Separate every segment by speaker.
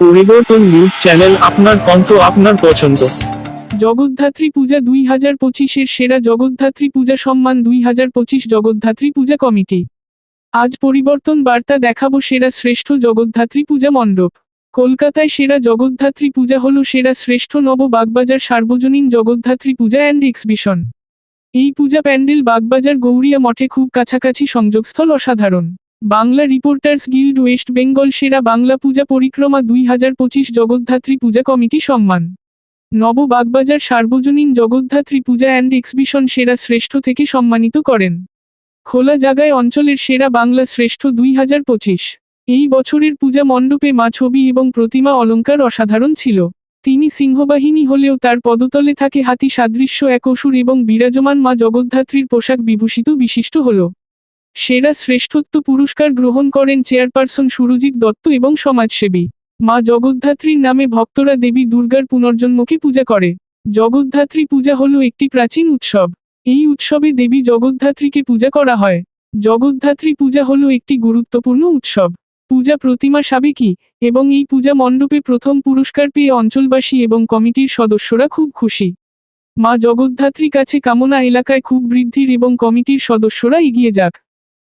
Speaker 1: পরিবর্তন news channel আপনার কণ্ঠ আপনার পছন্দ।
Speaker 2: জগদ্ধাত্রী পূজা দুই হাজার পঁচিশের সেরা জগদ্ধাত্রী পূজা সম্মান দুই হাজার পঁচিশ জগদ্ধাত্রী পূজা কমিটি। আজ পরিবর্তন বার্তা দেখাবো সেরা শ্রেষ্ঠ জগদ্ধাত্রী পূজা মণ্ডপ। কলকাতায় সেরা জগদ্ধাত্রী পূজা হল সেরা শ্রেষ্ঠ নব বাগবাজার সার্বজনীন জগদ্ধাত্রী পূজা অ্যান্ড এক্সবিশন। এই পূজা প্যান্ডেল বাগবাজার গৌরিয়া মঠে খুব কাছাকাছি সংযোগস্থল অসাধারণ। Bangla reporters guild West Bengal সেরা বাংলা পূজা পরিক্রমা দুই হাজার পঁচিশ জগদ্ধাত্রী পূজা কমিটি সম্মান। নব বাগবাজার সার্বজনীন জগদ্ধাত্রী পূজা অ্যান্ড এক্সবিশন সেরা শ্রেষ্ঠ থেকে সম্মানিত করেন। খোলা জায়গায় অঞ্চলের সেরা বাংলা শ্রেষ্ঠ দুই হাজার পঁচিশ। এই বছরের পূজা মণ্ডপে মা ছবি এবং প্রতিমা অলঙ্কার অসাধারণ ছিল। তিনি সিংহবাহিনী হলেও তার পদতলে থাকে হাতি সাদৃশ্য, এক অসুর এবং বিরাজমান মা জগদ্ধাত্রীর পোশাক বিভূষিত বিশিষ্ট হল। সেরা শ্রেষ্ঠত্ব পুরস্কার গ্রহণ করেন চেয়ারপারসন সুরজিৎ দত্ত এবং সমাজসেবী। মা জগদ্ধাত্রীর নামে ভক্তরা দেবী দুর্গার পুনর্জন্মকে পূজা করে। জগদ্ধাত্রী পূজা হল একটি প্রাচীন উৎসব। এই উৎসবে দেবী জগদ্ধাত্রীকে পূজা করা হয়। জগদ্ধাত্রী পূজা হল একটি গুরুত্বপূর্ণ উৎসব। পূজা প্রতিমা সাবেকি এবং এই পূজা মণ্ডপে প্রথম পুরস্কার পেয়ে অঞ্চলবাসী এবং কমিটির সদস্যরা খুব খুশি। মা জগদ্ধাত্রী কাছে কামনা এলাকায় খুব বৃদ্ধির এবং কমিটির সদস্যরা এগিয়ে যাক।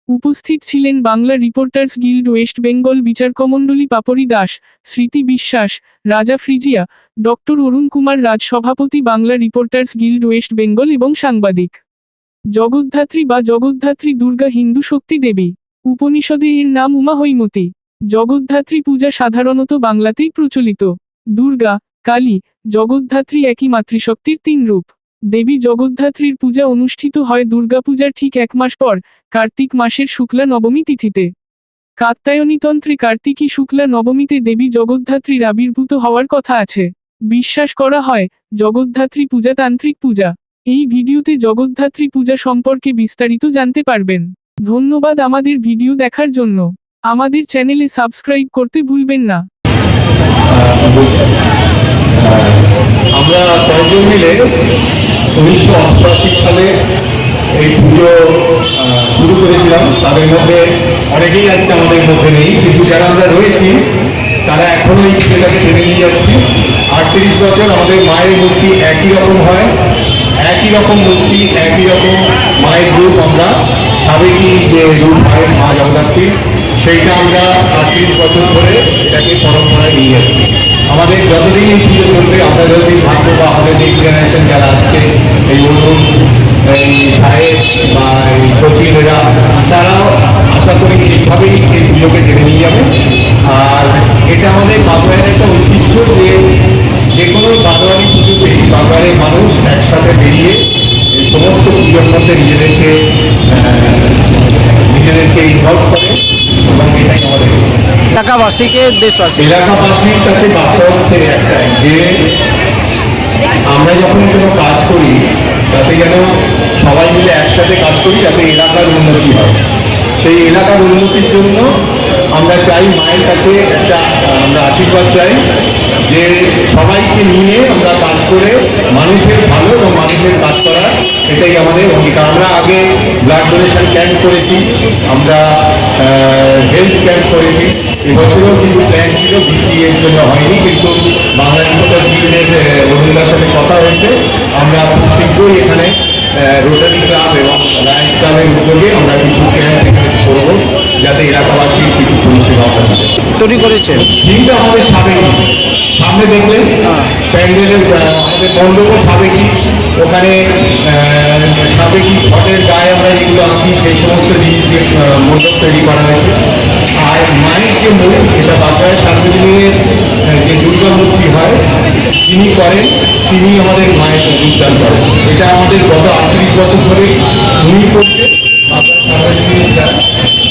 Speaker 2: উপস্থিত ছিলেন Bangla reporters guild West Bengal বিচারকমণ্ডলী Papri Das, Smriti Biswas, Raja ফ্রিজিয়া, doctor Arun Kumar Raj সভাপতি Bangla reporters guild West Bengal এবং সাংবাদিক। জগদ্ধাত্রী বা জগদ্ধাত্রী দুর্গা হিন্দু শক্তি দেবী। উপনিষদে এর নাম উমা হৈমতী। জগদ্ধাত্রী পূজা সাধারণত বাংলাতেই প্রচলিত। দুর্গা, কালী, জগদ্ধাত্রী একই মাতৃশক্তির তিন রূপ দেবী জগদ্ধাত্রীর পূজা অনুষ্ঠিত হয় দুর্গাপূজার ঠিক এক মাস পর, কার্তিক মাসের শুক্লা নবমী তিথিতে। কাত্যায়নীতন্ত্রে কার্তিকী শুক্লা নবমীতে দেবী জগদ্ধাত্রীর আবির্ভূত হওয়ার কথা আছে। বিশ্বাস করা হয়, জগদ্ধাত্রী পূজা তান্ত্রিক পূজা। এই ভিডিওতে জগদ্ধাত্রী পূজা সম্পর্কে বিস্তারিত জানতে পারবেন। ধন্যবাদ আমাদের ভিডিও দেখার জন্য। আমাদের চ্যানেলে সাবস্ক্রাইব করতে ভুলবেন না।
Speaker 3: আমরা কয়েকজন মিলে উনিশশো অষ্টআশি সালে এই পুজো শুরু করেছিলাম। তাদের মধ্যে অনেকেই আজকে আমাদের মধ্যে নেই, কিন্তু যারা আমরা রয়েছি, তারা এখনও এই পুজোটাকে টেনে নিয়ে যাচ্ছি। আটত্রিশ বছর আমাদের মায়ের মূর্তি একই রকম হয়, একই রকম মূর্তি, একই রকম মায়ের রূপ আমরা সাবেকি যে রূপ মায়ের মা জগদ্ধাত্রী সেইটা আমরা আটত্রিশ বছর ধরে এটাকে পরম্পরায় নিয়ে যাচ্ছি। আমাদের যতদিন এই পুজো চলবে, আমরা যতদিন থাকব বা আমাদের নেক্সট জেনারেশন যারা আসছে এই অরুণ এই সাহেব বা এই সচিনেরা, তারাও আশা করি এইভাবেই এই পুজোকে টেনে নিয়ে যাবে। আর এটা আমাদের বাংলার একটা ঐতিহ্য যে যে কোনো বাঙালি পুজোতেই বাঙালির মানুষ একসাথে বেরিয়ে সমস্ত পুজোর মধ্যে নিজেদেরকে নিজেদেরকে ইনভলভ করে।
Speaker 4: এলাকাবাসীকে দেশবাসী
Speaker 3: এলাকাবাসীর কাছে বার্তা হচ্ছে একটাই যে আমরা যখন কোনো কাজ করি, তাতে যেন সবাই মিলে একসাথে কাজ করি, যাতে এলাকার উন্নতি হয়। সেই এলাকার উন্নতির জন্য আমরা চাই মায়ের কাছে একটা, আমরা আশীর্বাদ চাই যে সবাইকে নিয়ে আমরা কাজ করে মানুষের ভালো এবং মানুষের কাজ এটাই আমাদের অঙ্গীকার। আমরা আগে ব্লাড ডোনেশন ক্যাম্প করেছি, আমরা হেলথ ক্যাম্প করেছি। এবছরও কিন্তু প্ল্যান ছিল, বৃষ্টি এর জন্য হয়নি, কিন্তু বাংলা নিকটার জীবনের রবীন্দ্রার সাথে কথা হয়েছে। আমরা খুব শীঘ্রই এখানে রোটারি ক্লাব এবং লায়ন্স ক্লাবের উদ্যোগে আমরা কিছু ক্যাম্প করব। যাতে এলাকাবাসী কিছু পরিষেবা।
Speaker 4: তৈরি করেছেন।
Speaker 3: দিনটা আমাদের সাবেকি। সামনে দেখলেন প্যান্ডেলের আহ, আমাদের মণ্ডপও সাবেকি। ওখানে সাবেকি ঘটের গায়ে আমরা যেগুলো আঁকি সেই সমস্ত জিনিস মণ্ডপ তৈরি করা হয়েছে। আর মায়ের যে মুখ এটা বাংলায় সার্বজনীনের যে দুর্গা মূর্তি হয় তিনি করেন তিনি আমাদের মায়ের উদ্যান করেন। এটা আমাদের গত আটত্রিশ বছর ধরে উনি করছে বাংলার সার্বজনীন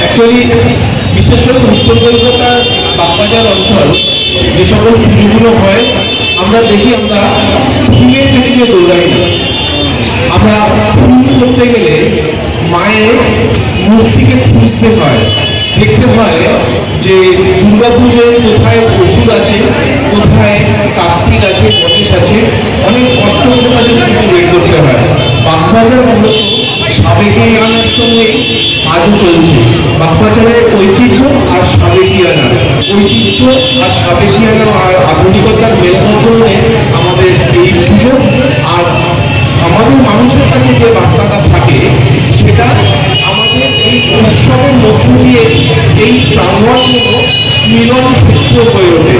Speaker 3: অ্যাকচুয়ালি
Speaker 5: বিশেষ করে উত্তর কলকাতার বাগবাজার অঞ্চল, যে সকল পুজোগুলো হয়, আমরা দেখি আমরা ফুলের দিকে দৌড়াই না। আমরা ফুল করতে গেলে মায়ের মূর্তিকে খুঁজতে হয়। দেখতে হয় যে দুর্গা পুজোয় কোথায় ওষুধ আছে, কোথায় কার্তিক আছে, গণেশ আছে, অনেক কষ্ট করে পুজো বের করতে হয়। বাগবাজার মূলত সাবেকি আনার সঙ্গে আজও চলছে। বাগবাজারের ঐতিহ্য আর সাবেকি আনা ঐতিহ্য আর সাবেকি আনা আর আধুনিকতার মেলবন্ধনে আমাদের এই পুজো আর আমাদের মানুষের কাছে যে বার্তাটা থাকে, সেটা আমাদের এই উৎসবের মধ্য দিয়ে এই প্রাঙ্গণগুলো মিলন ক্ষেত্র হয়ে ওঠে।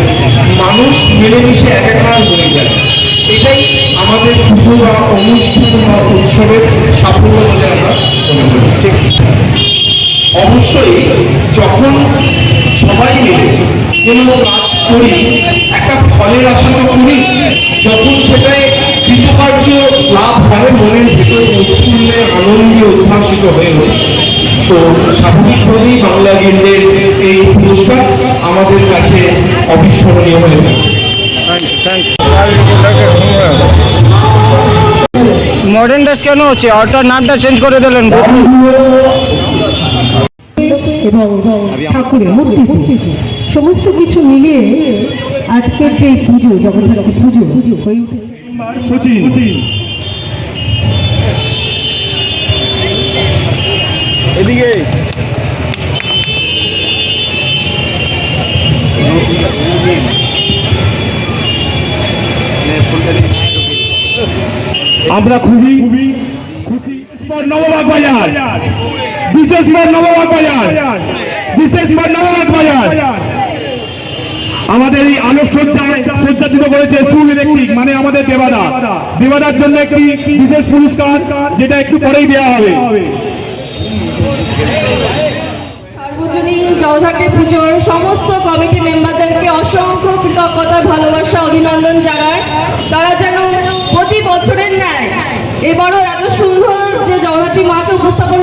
Speaker 5: মানুষ মিলেমিশে একাকার হয়ে যায়। এটাই আমাদের পুজো বা অনুষ্ঠান বা উৎসবের সাফল্য বলে আমরা করি। ঠিক। অবশ্যই যখন সবাই মিলে কোনো কাজ করি, একটা ফলের আশা তো করি, যখন সেটায় কৃতকার্য লাভ হয়, মনের ভেতরে উৎফুল্লে, আনন্দে উদ্ভাসিত হয়ে ওঠে। তো স্বাভাবিকভাবেই বাংলা গিল্ডের এই পুরস্কার আমাদের কাছে অবিস্মরণীয় হয়ে থাকে।
Speaker 4: মডার্ন ড্রেস কেন হচ্ছে? অটোর নামটা চেঞ্জ করে দিলেন।
Speaker 6: এবং ঠাকুরের মূর্তি সমস্ত কিছু মিলিয়ে আজকের যে পুজো জগন্নাথ পুজো হয়ে উঠেছে।
Speaker 4: এদিকে।
Speaker 7: আমরা খুবই খুশি। নববাগ বাজার। বিশেষ নববাগ বাজার। বিশেষ নববাগ বাজার। আমাদের এই আলোক সজ্জা সজ্জাতিত করেছে সু ইলেকট্রিক মানে আমাদের দেবাদা। দেবাদার জন্য একটি বিশেষ পুরস্কার, যেটা একটু পরেই দেওয়া হবে।
Speaker 8: সার্বজনীন জগদ্ধাত্রী পুজোর সমস্ত কমিটি মেম্বারদেরকে অসংখ্য কৃতজ্ঞতা, ভালোবাসা, অভিনন্দন জানায়। তারা যেন বছরের ন্যায়। এবারও এত সুন্দর যে জগতী মাকে উপস্থাপন